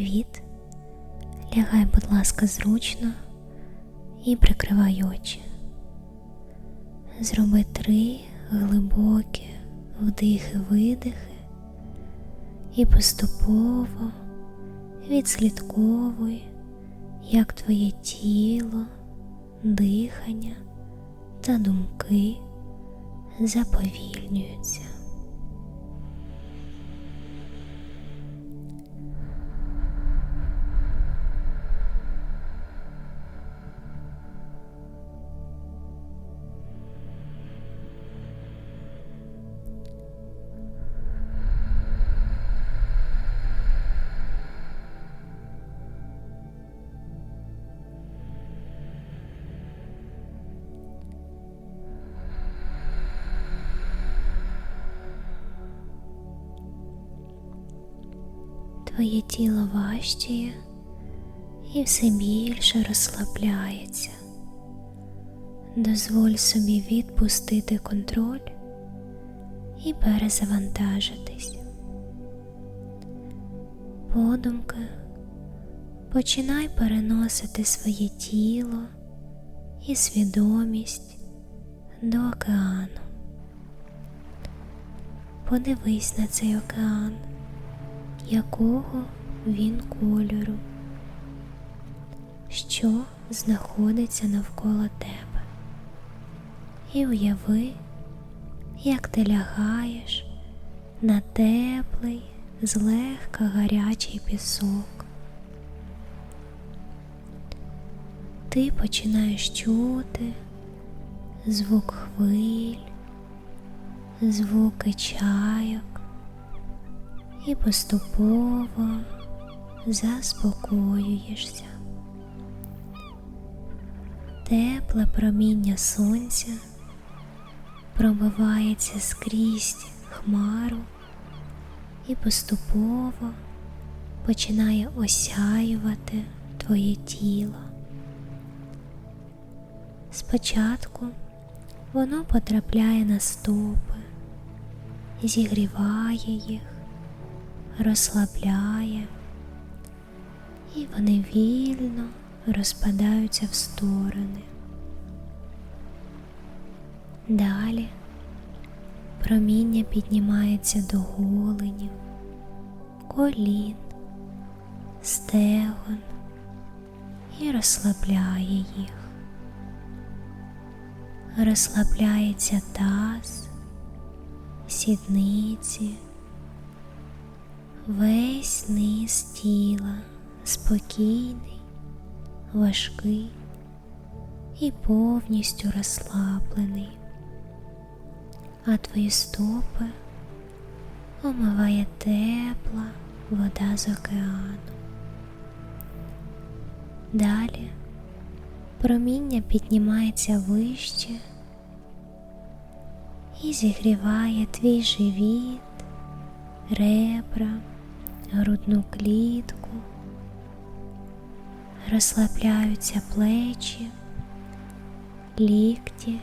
Привіт. Лягай, будь ласка, зручно і прикривай очі. Зроби три глибокі вдихи-видихи і поступово відслідковуй, як твоє тіло, дихання та думки заповільнюються. Твоє тіло важчає і все більше розслабляється. Дозволь собі відпустити контроль і перезавантажитись. Подумки починай переносити своє тіло і свідомість до океану. Подивись на цей океан якого він кольору, що знаходиться навколо тебе, і уяви, як ти лягаєш на теплий, злегка гарячий пісок. Ти починаєш чути звук хвиль, звуки чайок і поступово заспокоюєшся. Тепле проміння сонця пробивається скрізь хмару і поступово починає осяювати твоє тіло. Спочатку воно потрапляє на стопи, зігріває їх, розслабляє, і вони вільно розпадаються в сторони. Далі проміння піднімається до голенів, колін, стегон і розслабляє їх. Розслабляється таз, сідниці весь низ тіла спокійний, важкий і повністю розслаблений, а твої стопи омиває тепла вода з океану. Далі проміння піднімається вище і зігріває твій живіт, ребра грудну клітку, розслабляються плечі, лікті,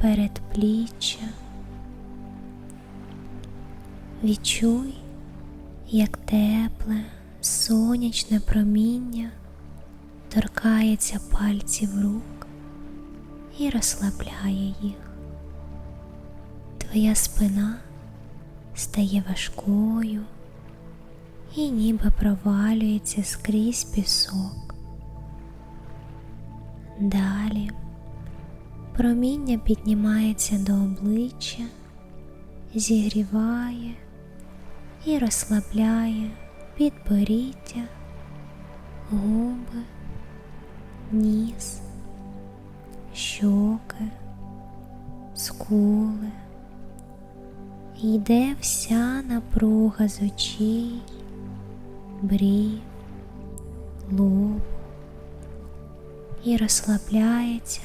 передпліччя. Відчуй, як тепле, сонячне проміння торкається пальців рук і розслабляє їх. Твоя спина стає важкою і ніби провалюється скрізь пісок. Далі проміння піднімається до обличчя, зігріває і розслабляє підборіддя, губи, ніс, щоки, скули. Йде вся напруга з очей брів, лоб і розслабляється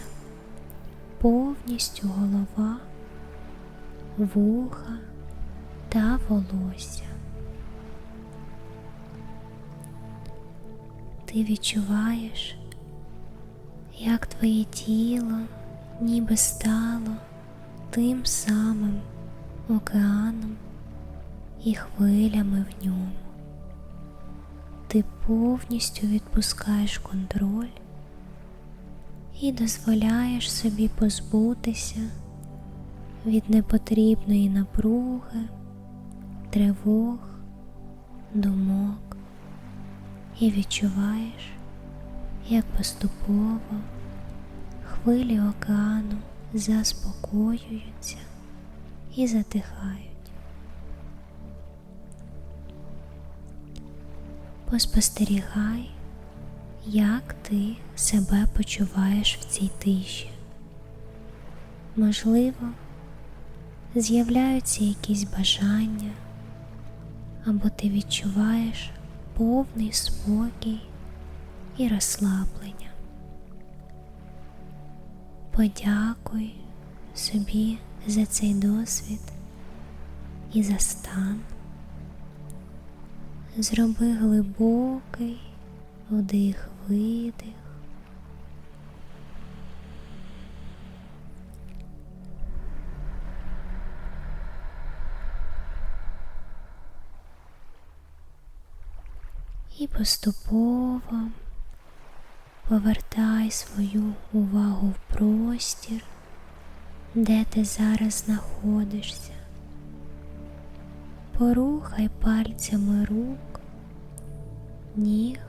повністю голова, вуха та волосся. Ти відчуваєш, як твоє тіло ніби стало тим самим океаном і хвилями в ньому. Ти повністю відпускаєш контроль і дозволяєш собі позбутися від непотрібної напруги, тривог, думок і відчуваєш, як поступово хвилі океану заспокоюються і затихають. Поспостерігай, як ти себе почуваєш в цій тиші. Можливо, з'являються якісь бажання, або ти відчуваєш повний спокій і розслаблення. Подякуй собі за цей досвід і за стан. Зроби глибокий вдих видих. І поступово повертай свою увагу в простір, де ти зараз знаходишся. Порухай пальцями рук, ніг,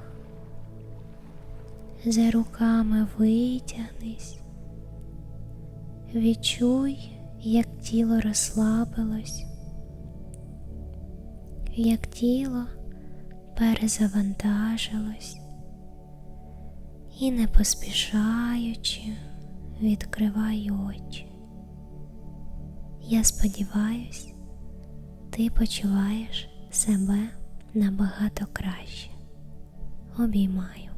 за руками витягнись, відчуй, як тіло розслабилось, як тіло перезавантажилось. І не поспішаючи відкривай очі. Я сподіваюсь, ти почуваєш себе набагато краще. Обіймаю.